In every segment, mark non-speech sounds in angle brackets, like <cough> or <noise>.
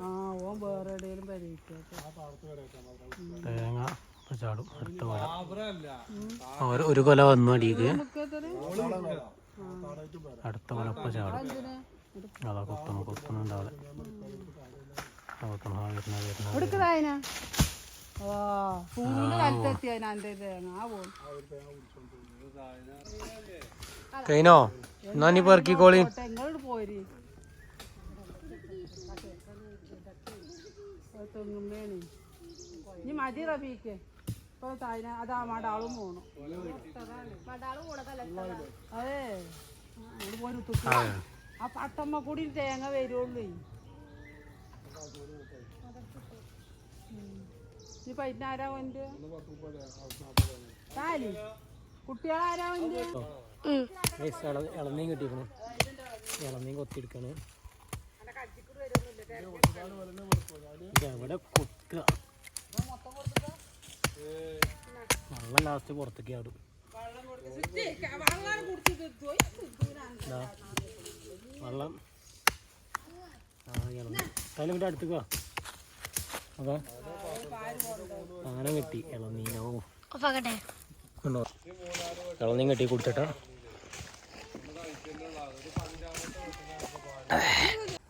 ആ ഓൻ വേറെ തേങ്ങ ചാടും അടുത്ത കൊല ഒരു- കൊല വന്നു അടിയത് അടുത്ത കൊല ഇപ്പൊ ചാടും. അതാ കുത്തണം കുത്തുന്നുണ്ടാവില്ല കുത്തണം ആ വരുന്ന വരുന്ന കഴിഞ്ഞോ എന്നാ നീ പെറുക്കിക്കോളി? തെങ്ങുമ്പേണി ഇനി മതി റബീക്ക് ഇപ്പൊ തായിന അതാ മടാളും പോണു അതെ പോയി. ആ പട്ടമ്മ കൂടി തേങ്ങ വരുള്ളൂ ഇനി പതിനാരാ വന്റെ താലി കുട്ടികളാരാ വന്റെ ഇളനീം കിട്ടിയിരിക്കണു ഇളനീം കൊത്തിയെടുക്കാണ് ഇതെവിടെ കുത്തുക വെള്ളം ലാസ്റ്റ് പുറത്തേക്ക് ആടും. വെള്ളം. കയ്യിലും കൂടെ അടുത്തേക്ക് വാ. അതാ. അങ്ങനെ കെട്ടി. ഇളനീനോ ഉണ്ടോ? ഇളനീം കെട്ടി കുടിച്ചിട്ടാ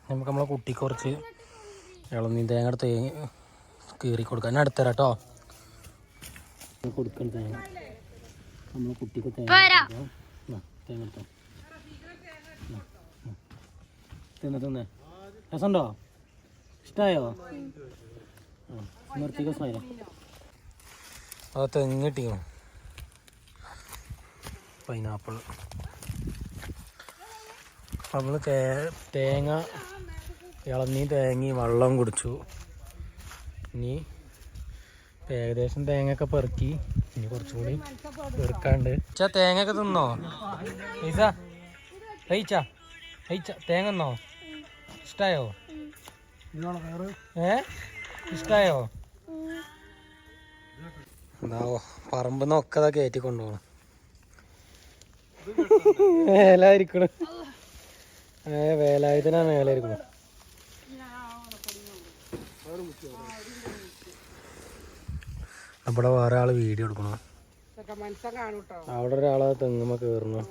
നമുക്ക് നമ്മളെ കുട്ടിക്ക് കുറച്ച് ഇളനീ തേങ്ങ എടുത്ത് കീറി കൊടുക്കാം. ഞാൻ അടുത്തരാ കേട്ടോ കൊടുക്കണം തേങ്ങ. നമ്മളെ കുട്ടിക്ക് തേങ്ങ തേങ്ങ എടുത്തോ. തിന്ന് തിന്ന്. രസമുണ്ടോ? ഇഷ്ടമായോ നിർത്തിക്കോ സ്വയം. അത് തെങ്ങ് കിട്ടിയോ പൈനാപ്പിൾ നമ്മൾ തേങ്ങ ഇളനീ തേങ്ങി വെള്ളം കുടിച്ചു. ഇനി ഏകദേശം തേങ്ങ ഒക്കെ പെറുക്കി ഇനി കുറച്ചുകൂടി പെറുക്കാണ്ട്. തേങ്ങ തേങ്ങയൊക്കെ തിന്നോ? ഈസ കഴിച്ച കഴിച്ച തേങ്ങ തിന്നോ? ഇഷ്ടായോ? ഏ? ഇഷ്ടായോ? എന്താവോ പറമ്പ് ഒക്കെ അതാ കയറ്റി കൊണ്ടുപോകണം വേലായിരിക്കണു ഏ വേലായുധനാ മേലായിരിക്കണു അവിടെ വേറെ ആൾ വീഡിയോ എടുക്കണോ. അവിടെ ഒരാളെ തെങ്ങുമ്മ കേറുന്നു.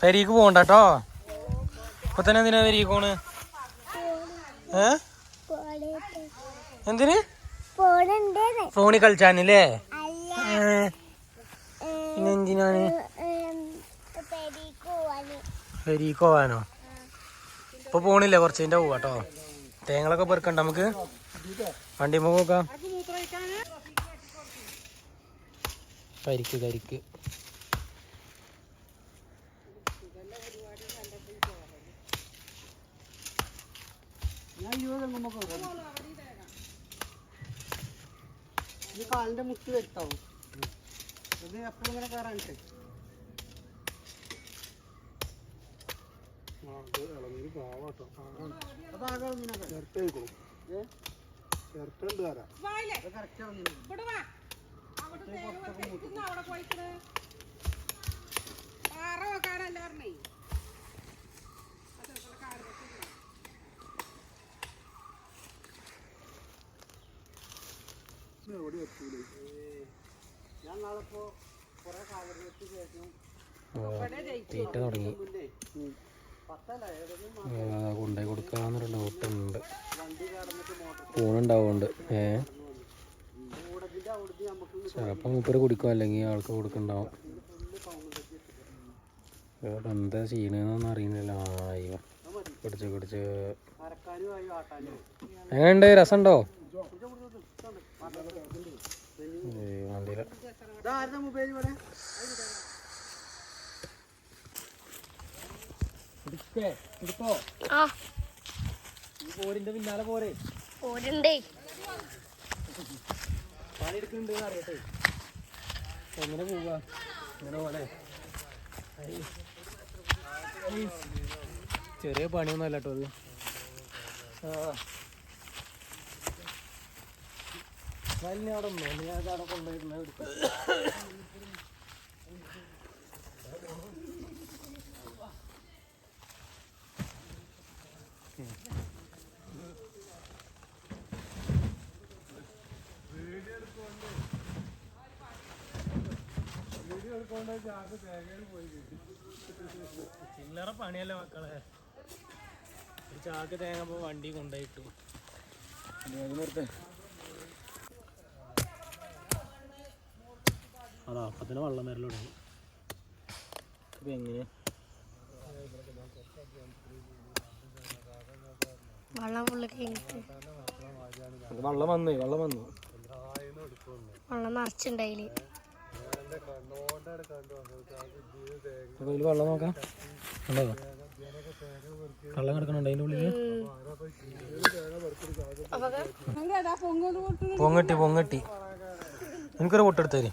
പെരീക്ക് പോകണ്ട കേട്ടോ ഇപ്പൊ തന്നെ എന്തിനാ പെരീക്ക് പോണ്? ഏ? എന്തിന്? ഫോണിൽ കളിച്ചാനല്ലേ? പിന്നെ എന്തിനാണ് പെരീക്ക് പോവാനോ. ഇപ്പൊ പോണില്ല കുറച്ചിന്റെ പോവാട്ടോ തേങ്ങളൊക്കെ പെറുക്കണ്ട നമുക്ക്. വണ്ടി നോക്കാം കരിക്ക് കരിക്ക് ഞാൻ ഇരുപത് ഇത് കാലിന്റെ മുത്തി വരുത്താവും ഇത് എപ്പോഴും ഇങ്ങനെ കയറാനിട്ട് ഞാൻ നാളെപ്പോ തീറ്റ തുടങ്ങി. കൊണ്ടുപോയി കൊടുക്കാന്നൊരു ഡൗട്ടുണ്ട് പൂണുണ്ടാവുന്നുണ്ട് ഏ? ചിലപ്പോൾ മൂപ്പര് കുടിക്കും അല്ലെങ്കിൽ ആൾക്ക് കൊടുക്കണ്ടാവും. എന്താ ചെയ്യണെന്നൊന്നും അറിയുന്നില്ല. ആയോ അയ്യോ. പിടിച്ച് പിടിച്ച്. എങ്ങനെയുണ്ട്? രസമുണ്ടോ? വണ്ടിയില. പോരിന്റെ പിന്നാലെ പോരെ. പോരണ്ടേ. അറിയട്ടെ. എങ്ങനെ പോവാ ഇങ്ങനെ പോലെ ചെറിയ പണിയൊന്നും അല്ല കേട്ടോ അത്. ആ. ചില്ലറ പണിയല്ലേ മക്കളെ? ചാക്ക് തേങ്ങ വണ്ടി കൊണ്ടുപോയിട്ടു. നിർത്തേ. അതാ അപ്പത്തിന് വെള്ളം വരൽ തുടങ്ങി. വള്ളം എങ്ങനെ? വെള്ളം വന്നു വെള്ളം വന്നു. വെള്ളം നിറച്ചുണ്ടായിൽ അപ്പൊ വെള്ളം നോക്കാം. ഉണ്ടോ? വെള്ളം കിടക്കണുണ്ട് അതിന്റെ ഉള്ളിൽ? പൊങ്ങട്ടി പൊങ്ങട്ടി. എനിക്കൊരു പൊട്ടെടുത്തേര്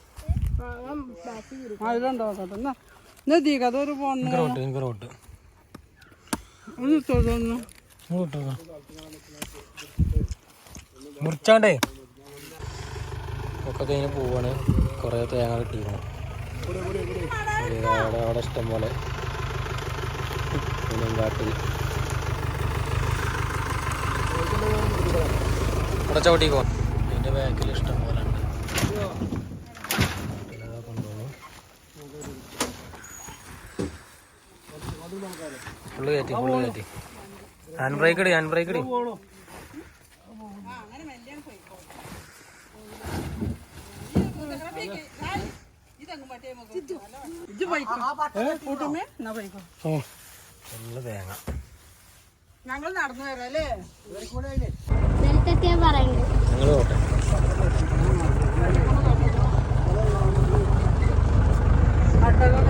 എന്നാ എന്നാ അതൊരു ഒന്ന് തൊഴുന്നു മുറിച്ചാണ്ടേ. ഒക്കെ കഴിഞ്ഞ് പോവാണ്. കുറേ തേങ്ങ കിട്ടിയിരുന്നു അവിടെ അവിടെ ഇഷ്ടം പോലെ. കാട്ടിൽ. ഇവിടെ ചവിട്ടിക്കോ? അതിന്റെ ബാക്കിൽ ഇഷ്ടം പോലെ ഉണ്ട് ഇതാ കൊണ്ടുപോകുന്നു ഫുള്ള് കയറ്റി ഫുള്ള് കയറ്റി ഹാൻഡ് ബ്രേക്ക് ഇടി ഹാൻഡ് ബ്രേക്ക് ഇടി തേങ്ങ ഞങ്ങൾ നടന്നു വരാം അല്ലേ നിലത്തെത്തിയാ പറയണ്ട്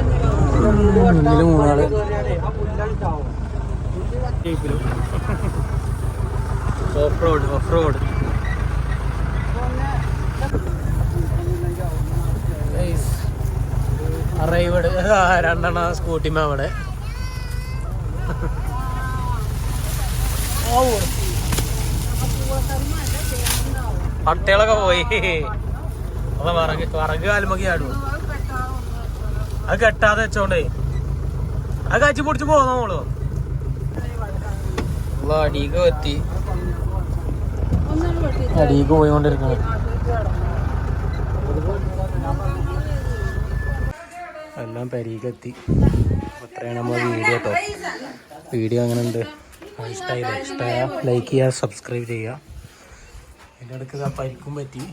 നിങ്ങൾ മൂന്നാൾ. ഓഫ് റോഡ് ഓഫ് റോഡ് രണ്ടെണ്ണ സ്കൂട്ടിമ അവിടെ. പട്ടികളൊക്കെ പോയി. <laughs> അപ്പൊ വറക് വറക് കാലുമൊക്കെ ആടും അത് കെട്ടാതെ വെച്ചോണ്ടേ. അത് കച്ചി പൊടിച്ച് പോന്നോ മോൾ? അടിക്ക് എത്തി അടിക്ക് പോയിക്കൊണ്ടിരിക്കണം. എല്ലാം പരീക്കെത്തി. അത്രയാണ് നമ്മളെ വീഡിയോ കേട്ടോ. വീഡിയോ അങ്ങനെ ഉണ്ട് ഇഷ്ടമായില്ല ഇഷ്ടമായ ലൈക്ക് ചെയ്യുക സബ്സ്ക്രൈബ് ചെയ്യുക. അതിന്റെ ഇടയ്ക്ക് ഇതാ പരിക്കും പറ്റി.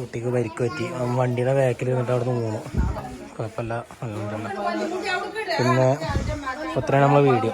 കുട്ടിക്ക് പരിക്ക് പറ്റി. വണ്ടിയുടെ ബാക്കിൽ നിന്നിട്ട് അവിടെ നിന്ന് വീണു. കുഴപ്പമില്ല. പിന്നെ ഇത്രയാണ് നമ്മളെ വീഡിയോ